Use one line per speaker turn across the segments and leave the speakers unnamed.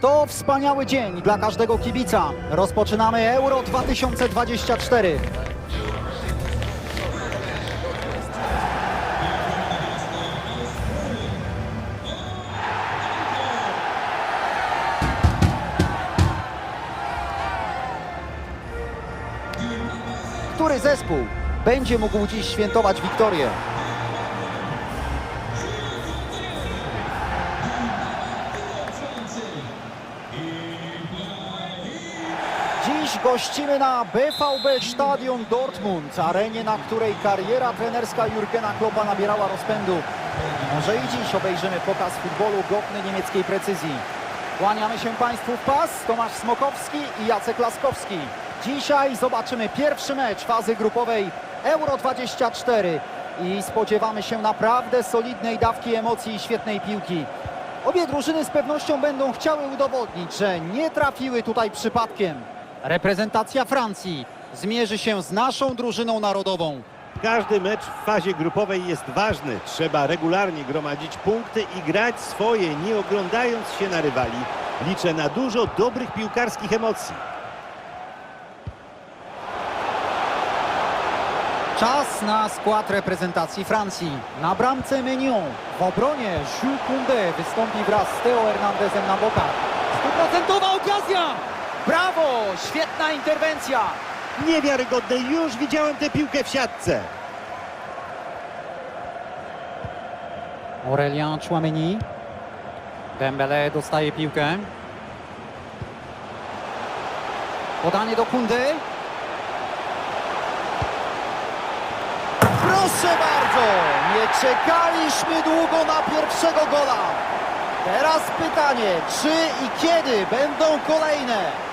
To wspaniały dzień dla każdego kibica. Rozpoczynamy Euro 2024. Który zespół będzie mógł dziś świętować wiktorię? Dziś gościmy na BVB Stadion Dortmund, arenie, na której kariera trenerska Jurgena Kloppa nabierała rozpędu. Może i dziś obejrzymy pokaz futbolu godny niemieckiej precyzji. Kłaniamy się Państwu w pas, Tomasz Smokowski i Jacek Laskowski. Dzisiaj zobaczymy pierwszy mecz fazy grupowej Euro 24 i spodziewamy się naprawdę solidnej dawki emocji i świetnej piłki. Obie drużyny z pewnością będą chciały udowodnić, że nie trafiły tutaj przypadkiem. Reprezentacja Francji zmierzy się z naszą drużyną narodową.
Każdy mecz w fazie grupowej jest ważny. Trzeba regularnie gromadzić punkty i grać swoje, nie oglądając się na rywali. Liczę na dużo dobrych piłkarskich emocji.
Czas na skład reprezentacji Francji. Na bramce Menion. W obronie Jules Koundé wystąpi wraz z Theo Hernandezem na bokach. Stuprocentowa okazja! Brawo! Świetna interwencja!
Niewiarygodne, już widziałem tę piłkę w siatce.
Aurelien Chouameni. Dembele dostaje piłkę. Podanie do Kundy. Proszę bardzo! Nie czekaliśmy długo na pierwszego gola. Teraz pytanie, czy i kiedy będą kolejne?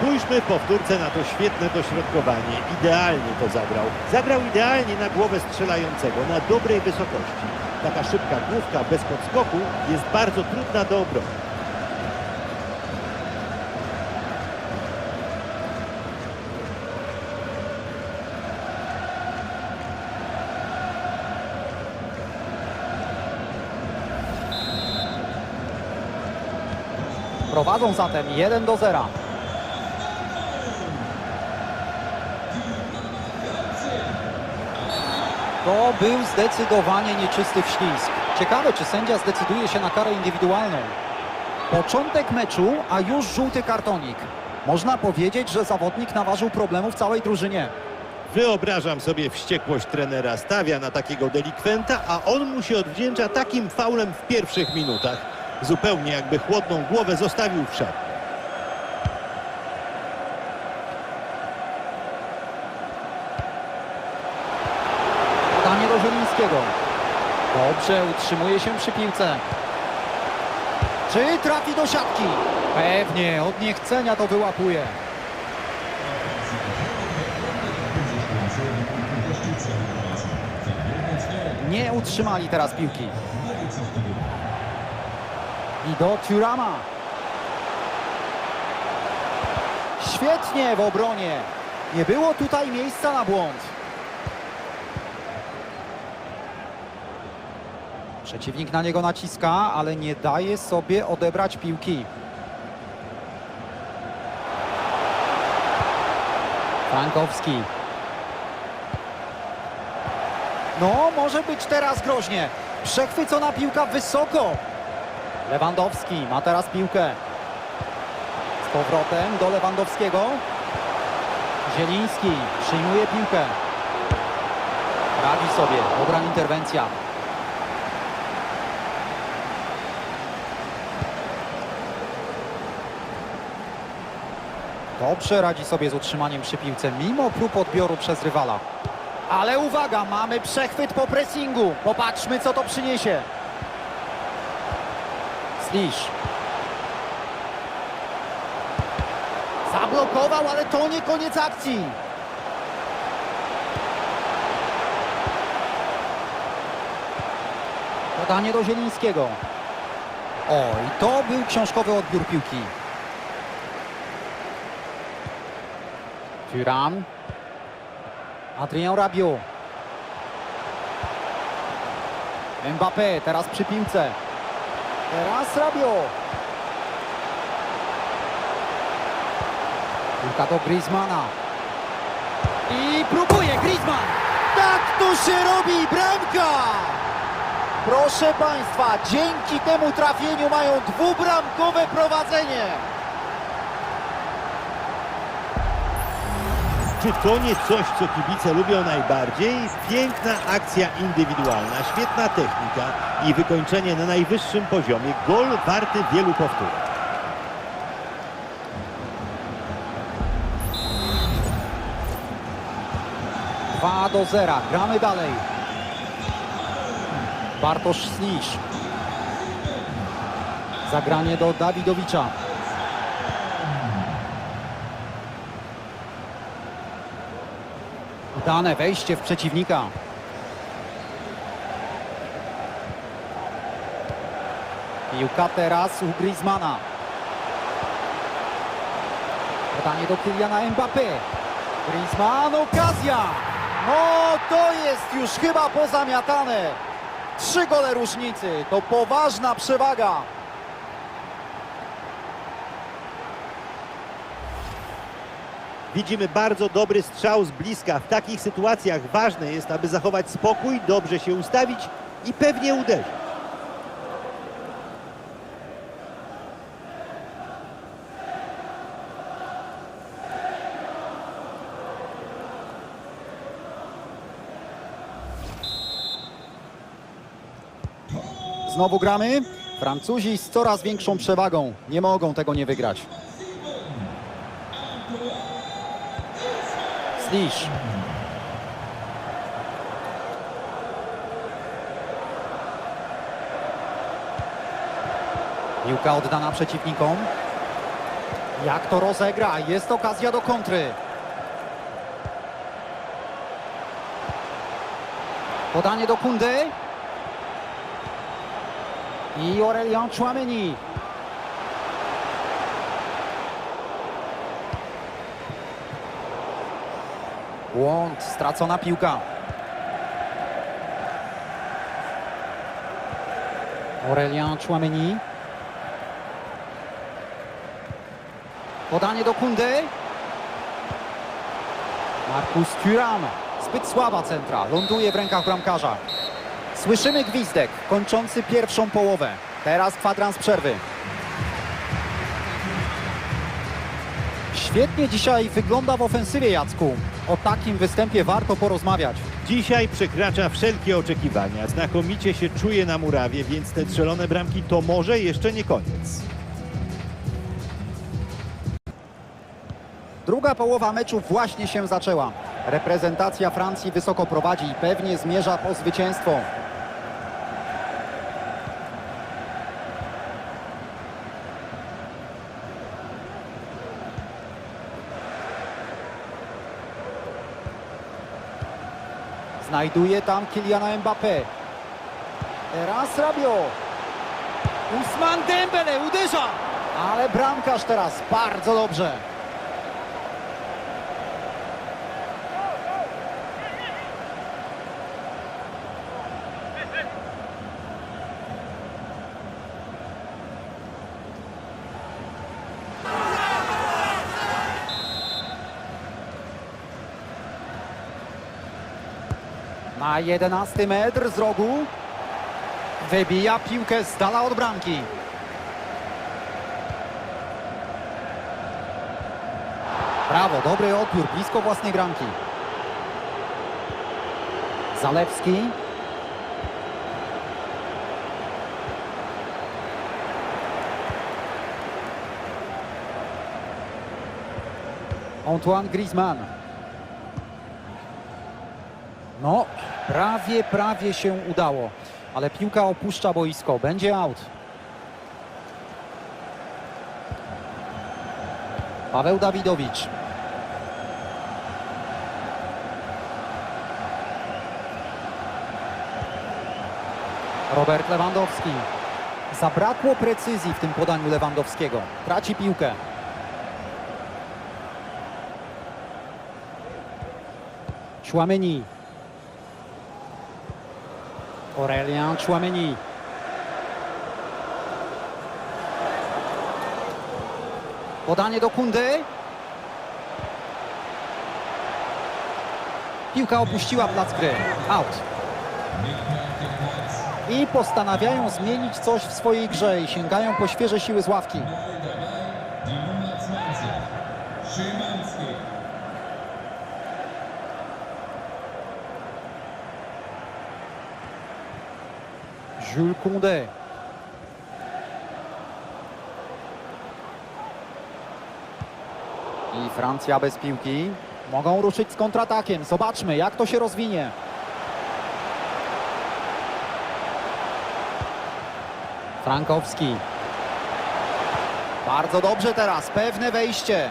Spójrzmy powtórce na to świetne dośrodkowanie. Idealnie to zagrał. Zagrał idealnie na głowę strzelającego, na dobrej wysokości. Taka szybka główka bez podskoku jest bardzo trudna do obrony.
Prowadzą zatem 1 do 0. To był zdecydowanie nieczysty wślizg. Ciekawe, czy sędzia zdecyduje się na karę indywidualną. Początek meczu, a już żółty kartonik. Można powiedzieć, że zawodnik naważył problemów całej drużynie.
Wyobrażam sobie wściekłość trenera. Stawia na takiego delikwenta, a on mu się odwdzięcza takim faulem w pierwszych minutach. Zupełnie jakby chłodną głowę zostawił w szatni.
Podanie do Zielińskiego. Dobrze, utrzymuje się przy piłce. Czy trafi do siatki? Pewnie, od niechcenia to wyłapuje. Nie utrzymali teraz piłki. I do Turama. Świetnie w obronie. Nie było tutaj miejsca na błąd. Przeciwnik na niego naciska, ale nie daje sobie odebrać piłki. Frankowski. No, może być teraz groźnie. Przechwycona piłka wysoko. Lewandowski ma teraz piłkę. Z powrotem do Lewandowskiego. Zieliński przyjmuje piłkę. Radzi sobie. Dobra interwencja. Dobrze radzi sobie z utrzymaniem przy piłce, mimo prób odbioru przez rywala. Ale uwaga, mamy przechwyt po pressingu. Popatrzmy, co to przyniesie. Slisz. Zablokował, ale to nie koniec akcji. Podanie do Zielińskiego. O, i to był książkowy odbiór piłki. Thuram. Adrien Rabiot. Mbappé teraz przy piłce. Teraz Rabiot. Piłka do Griezmana. I próbuje Griezmann. Tak to się robi, bramka! Proszę Państwa, dzięki temu trafieniu mają dwubramkowe prowadzenie.
Czy to nie coś, co kibice lubią najbardziej? Piękna akcja indywidualna, świetna technika i wykończenie na najwyższym poziomie. Gol warty wielu powtórek.
Dwa do zera. Gramy dalej. Bartosz Slisz. Zagranie do Dawidowicza. Udane wejście w przeciwnika. Piłka teraz u Griezmana. Podanie do Kyliana Mbappé. Griezmann, okazja! No to jest już chyba pozamiatane. Trzy gole różnicy, to poważna przewaga.
Widzimy bardzo dobry strzał z bliska. W takich sytuacjach ważne jest, aby zachować spokój, dobrze się ustawić i pewnie uderzyć.
Znowu gramy. Francuzi z coraz większą przewagą. Nie mogą tego nie wygrać. Slisz. Piłka oddana przeciwnikom. Jak to rozegra? Jest okazja do kontry. Podanie do Kundy. I Aurelien Chouameni. Błąd, stracona piłka. Aurelien Chouameni. Podanie do Kundy. Markus Thuram. Zbyt słaba centra. Ląduje w rękach bramkarza. Słyszymy gwizdek kończący pierwszą połowę. Teraz kwadrans przerwy. Świetnie dzisiaj wygląda w ofensywie Jacku. O takim występie warto porozmawiać.
Dzisiaj przekracza wszelkie oczekiwania. Znakomicie się czuje na murawie, więc te strzelone bramki to może jeszcze nie koniec.
Druga połowa meczu właśnie się zaczęła. Reprezentacja Francji wysoko prowadzi i pewnie zmierza po zwycięstwo. Znajduje tam Kyliana Mbappé. Teraz Rabiot. Usman Dembele uderza. Ale bramkarz teraz bardzo dobrze. Na 11 metr z rogu. Wybija piłkę z dala od bramki. Brawo, dobry odbiór, blisko własnej bramki. Zalewski. Antoine Griezmann. No, prawie, prawie się udało. Ale piłka opuszcza boisko. Będzie out. Paweł Dawidowicz. Robert Lewandowski. Zabrakło precyzji w tym podaniu Lewandowskiego. Traci piłkę. Chouameni. Aurelien Chouameni. Podanie do Kundy. Piłka opuściła plac gry. Out. I postanawiają zmienić coś w swojej grze i sięgają po świeże siły z ławki. Jules Koundé. I Francja bez piłki. Mogą ruszyć z kontratakiem. Zobaczmy, jak to się rozwinie. Frankowski. Bardzo dobrze teraz. Pewne wejście.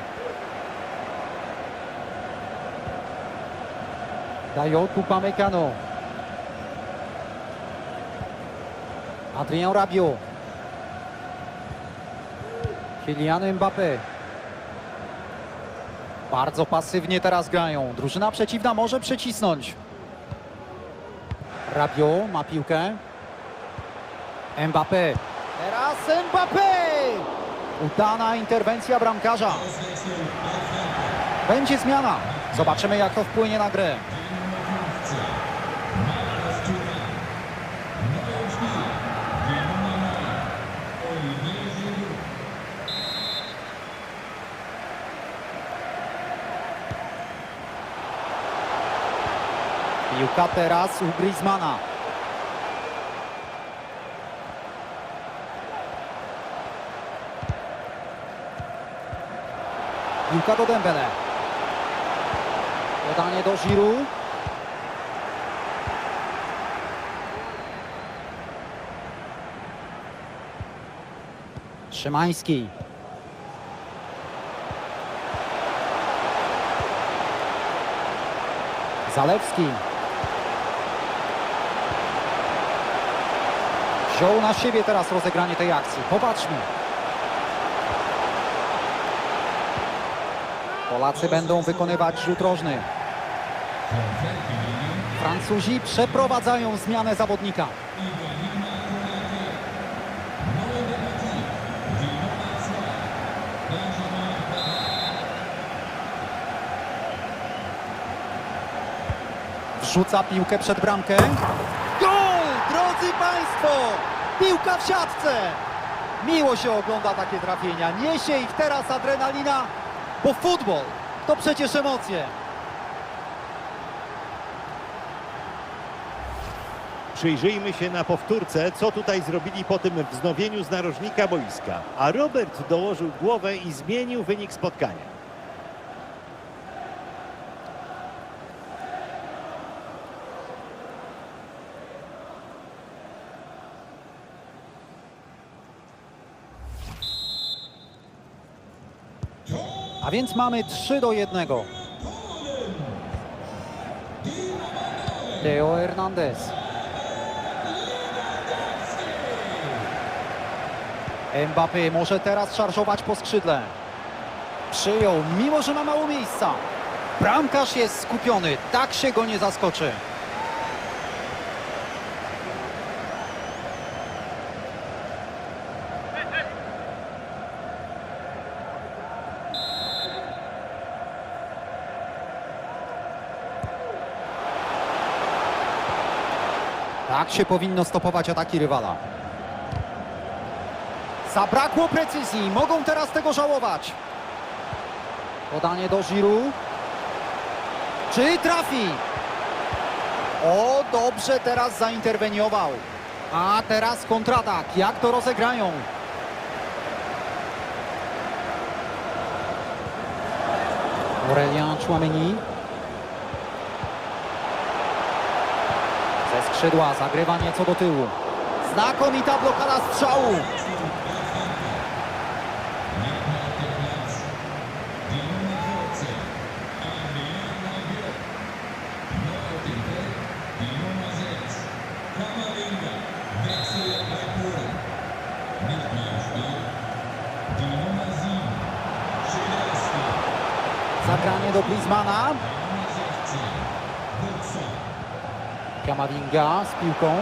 Dajotu Pamecano. Adrien Rabiot. Kylian Mbappé. Bardzo pasywnie teraz grają. Drużyna przeciwna może przycisnąć. Rabiot ma piłkę. Mbappé. Teraz Mbappé! Udana interwencja bramkarza. Będzie zmiana. Zobaczymy jak to wpłynie na grę. Piłka teraz u Griezmana. Piłka do Dembele. Podanie do Giroud. Szymański. Zalewski. Wziął na siebie teraz rozegranie tej akcji. Popatrzmy. Polacy będą wykonywać rzut rożny. Francuzi przeprowadzają zmianę zawodnika. Wrzuca piłkę przed bramkę. Gol! Drodzy Państwo! Piłka w siatce! Miło się ogląda takie trafienia. Niesie ich teraz adrenalina, bo futbol to przecież emocje.
Przyjrzyjmy się na powtórce, co tutaj zrobili po tym wznowieniu z narożnika boiska. A Robert dołożył głowę i zmienił wynik spotkania.
A więc mamy 3 do 1. Teo Hernandez. Mbappé może teraz szarżować po skrzydle. Przyjął, mimo że ma mało miejsca. Bramkarz jest skupiony, tak się go nie zaskoczy. Tak się powinno stopować ataki rywala. Zabrakło precyzji, mogą teraz tego żałować. Podanie do Giroud. Czy trafi? O, dobrze teraz zainterweniował. A teraz kontratak, jak to rozegrają? Aurelien Chouameni. Skrzydła zagrywa nieco do tyłu. Znakomita blokada strzału. Kamavinga z piłką.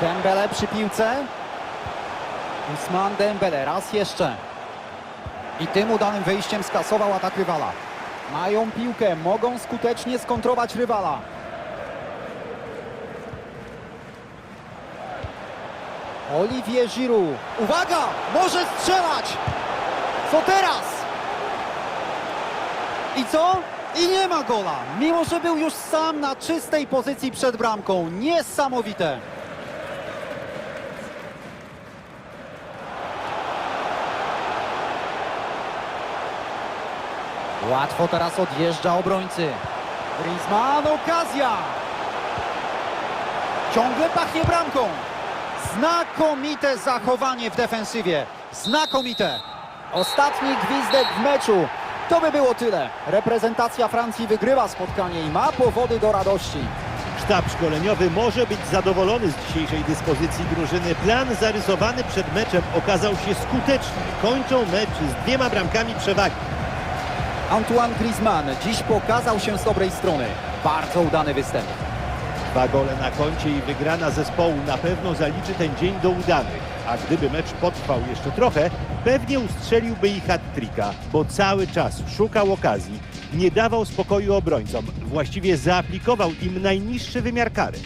Dembele przy piłce. Usman Dembele raz jeszcze. I tym udanym wejściem skasował atak rywala. Mają piłkę, mogą skutecznie skontrować rywala. Olivier Giroud. Uwaga! Może strzelać! Co teraz? I co? I nie ma gola. Mimo, że był już sam na czystej pozycji przed bramką. Niesamowite. Łatwo teraz odjeżdża obrońcy. Griezmann, okazja! Ciągle pachnie bramką. Znakomite zachowanie w defensywie. Znakomite. Ostatni gwizdek w meczu. To by było tyle. Reprezentacja Francji wygrywa spotkanie i ma powody do radości.
Sztab szkoleniowy może być zadowolony z dzisiejszej dyspozycji drużyny. Plan zarysowany przed meczem okazał się skuteczny. Kończą mecz z dwiema bramkami przewagi.
Antoine Griezmann dziś pokazał się z dobrej strony. Bardzo udany występ.
Dwa gole na koncie i wygrana zespołu na pewno zaliczy ten dzień do udanych. A gdyby mecz potrwał jeszcze trochę, pewnie ustrzeliłby ich hat-tricka, bo cały czas szukał okazji, nie dawał spokoju obrońcom, właściwie zaaplikował im najniższy wymiar kary.